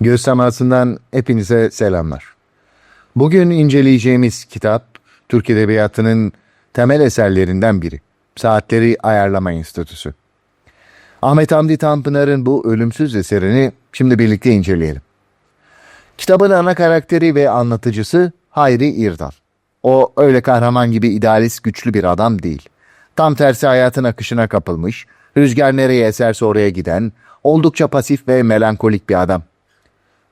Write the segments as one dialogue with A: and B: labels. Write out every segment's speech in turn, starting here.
A: Göz temasından hepinize selamlar. Bugün inceleyeceğimiz kitap, Türk Edebiyatı'nın temel eserlerinden biri. Saatleri Ayarlama Enstitüsü. Ahmet Hamdi Tanpınar'ın bu ölümsüz eserini şimdi birlikte inceleyelim. Kitabın ana karakteri ve anlatıcısı Hayri İrdal. O öyle kahraman gibi idealist güçlü bir adam değil. Tam tersi hayatın akışına kapılmış, rüzgar nereye eserse oraya giden, oldukça pasif ve melankolik bir adam.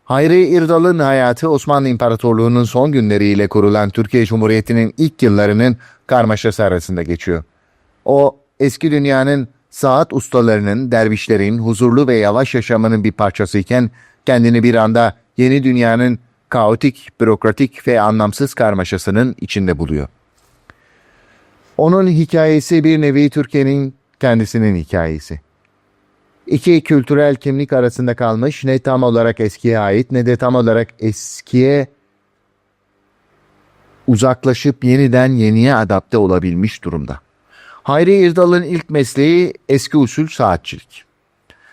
A: Hayri İrdal'ın hayatı Osmanlı İmparatorluğu'nun son günleriyle kurulan Türkiye Cumhuriyeti'nin ilk yıllarının karmaşası arasında geçiyor. O eski dünyanın saat ustalarının, dervişlerin huzurlu ve yavaş yaşamının bir parçasıyken kendini bir anda yeni dünyanın kaotik, bürokratik ve anlamsız karmaşasının içinde buluyor. Onun hikayesi bir nevi Türkiye'nin kendisinin hikayesi. İki kültürel kimlik arasında kalmış ne tam olarak eskiye ait ne de tam olarak eskiye uzaklaşıp yeniden yeniye adapte olabilmiş durumda. Hayri İrdal'ın ilk mesleği eski usul saatçilik.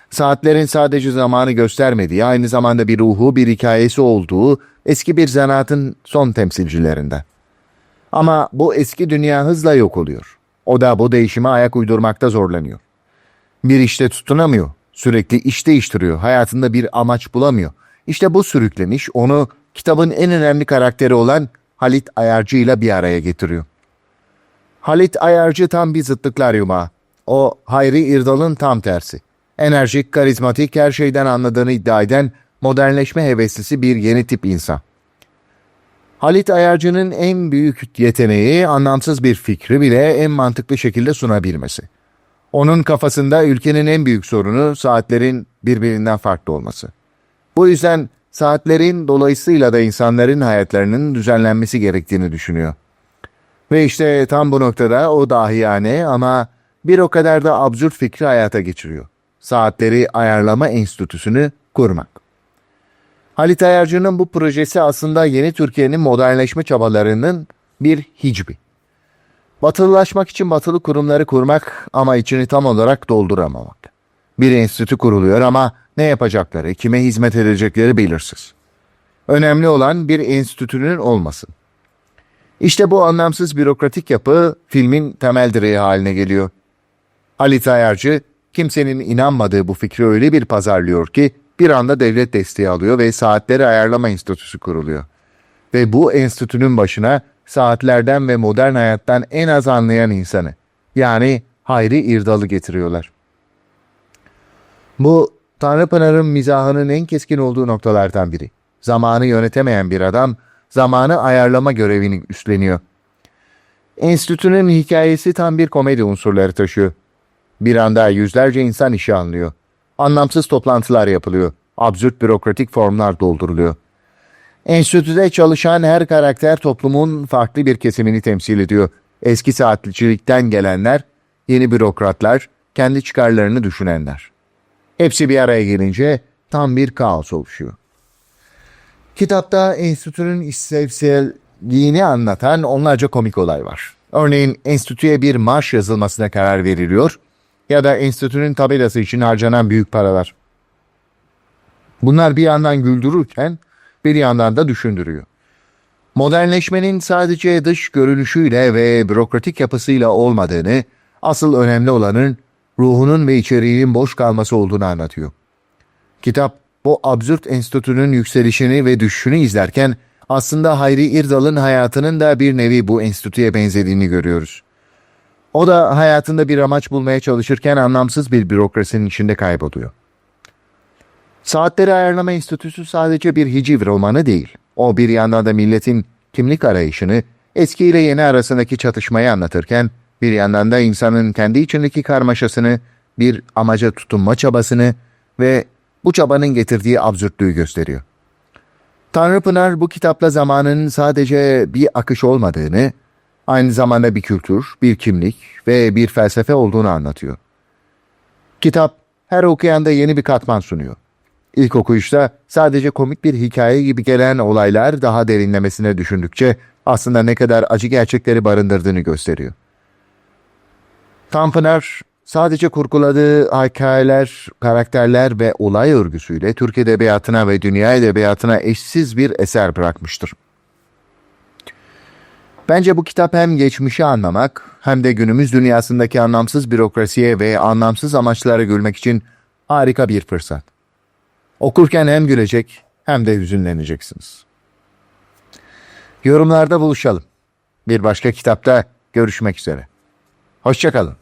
A: Saatlerin sadece zamanı göstermediği, aynı zamanda bir ruhu, bir hikayesi olduğu eski bir zanaatın son temsilcilerinden. Ama bu eski dünya hızla yok oluyor. O da bu değişime ayak uydurmakta zorlanıyor. Bir işte tutunamıyor. Sürekli iş değiştiriyor. Hayatında bir amaç bulamıyor. İşte bu sürüklemiş onu kitabın en önemli karakteri olan Halit Ayarcı ile bir araya getiriyor. Halit Ayarcı tam bir zıtlıklar yumağı. O Hayri İrdal'ın tam tersi. Enerjik, karizmatik, her şeyden anladığını iddia eden modernleşme heveslisi bir yeni tip insan. Halit Ayarcı'nın en büyük yeteneği anlamsız bir fikri bile en mantıklı şekilde sunabilmesi. Onun kafasında ülkenin en büyük sorunu saatlerin birbirinden farklı olması. Bu yüzden saatlerin dolayısıyla da insanların hayatlarının düzenlenmesi gerektiğini düşünüyor. Ve işte tam bu noktada o dahiyane ama bir o kadar da absürt fikri hayata geçiriyor. Saatleri Ayarlama Enstitüsü'nü kurmak. Halit Ayarcı'nın bu projesi aslında yeni Türkiye'nin modernleşme çabalarının bir hicbi. Batılılaşmak için batılı kurumları kurmak ama içini tam olarak dolduramamak. Bir enstitü kuruluyor ama ne yapacakları, kime hizmet edecekleri belirsiz. Önemli olan bir enstitünün olmasın. İşte bu anlamsız bürokratik yapı filmin temel direği haline geliyor. Halit Ayarcı kimsenin inanmadığı bu fikri öyle bir pazarlıyor ki bir anda devlet desteği alıyor ve saatleri ayarlama enstitüsü kuruluyor. Ve bu enstitünün başına saatlerden ve modern hayattan en az anlayan insanı yani Hayri İrdal'ı getiriyorlar. Bu Tanrıpınar'ın mizahının en keskin olduğu noktalardan biri. Zamanı yönetemeyen bir adam zamanı ayarlama görevini üstleniyor. Enstitünün hikayesi tam bir komedi unsurları taşıyor. Bir anda yüzlerce insan işi anlıyor. Anlamsız toplantılar yapılıyor. Absürt bürokratik formlar dolduruluyor. Enstitüde çalışan her karakter toplumun farklı bir kesimini temsil ediyor. Eski saatçilikten gelenler, yeni bürokratlar, kendi çıkarlarını düşünenler. Hepsi bir araya gelince tam bir kaos oluşuyor. Kitapta enstitünün işlevselliğini anlatan onlarca komik olay var. Örneğin enstitüye bir marş yazılmasına karar veriliyor ya da enstitünün tabelası için harcanan büyük paralar. Bunlar bir yandan güldürürken bir yandan da düşündürüyor. Modernleşmenin sadece dış görünüşüyle ve bürokratik yapısıyla olmadığını, asıl önemli olanın ruhunun ve içeriğinin boş kalması olduğunu anlatıyor. Kitap bu absürt enstitünün yükselişini ve düşüşünü izlerken aslında Hayri İrdal'ın hayatının da bir nevi bu enstitüye benzediğini görüyoruz. O da hayatında bir amaç bulmaya çalışırken anlamsız bir bürokrasinin içinde kayboluyor. Saatleri Ayarlama Enstitüsü sadece bir hiciv romanı değil. O bir yandan da milletin kimlik arayışını, eski ile yeni arasındaki çatışmayı anlatırken, bir yandan da insanın kendi içindeki karmaşasını, bir amaca tutunma çabasını ve bu çabanın getirdiği absürtlüğü gösteriyor. Tanrıpınar bu kitapla zamanın sadece bir akış olmadığını, aynı zamanda bir kültür, bir kimlik ve bir felsefe olduğunu anlatıyor. Kitap her okuyanda yeni bir katman sunuyor. İlk okuyuşta sadece komik bir hikaye gibi gelen olaylar daha derinlemesine düşündükçe aslında ne kadar acı gerçekleri barındırdığını gösteriyor. Tanpınar Sadece kurguladığı hikayeler, karakterler ve olay örgüsüyle Türk Edebiyatı'na ve dünya edebiyatına eşsiz bir eser bırakmıştır. Bence bu kitap hem geçmişi anlamak hem de günümüz dünyasındaki anlamsız bürokrasiye ve anlamsız amaçlara gülmek için harika bir fırsat. Okurken hem gülecek hem de hüzünleneceksiniz. Yorumlarda buluşalım. Bir başka kitapta görüşmek üzere. Hoşçakalın.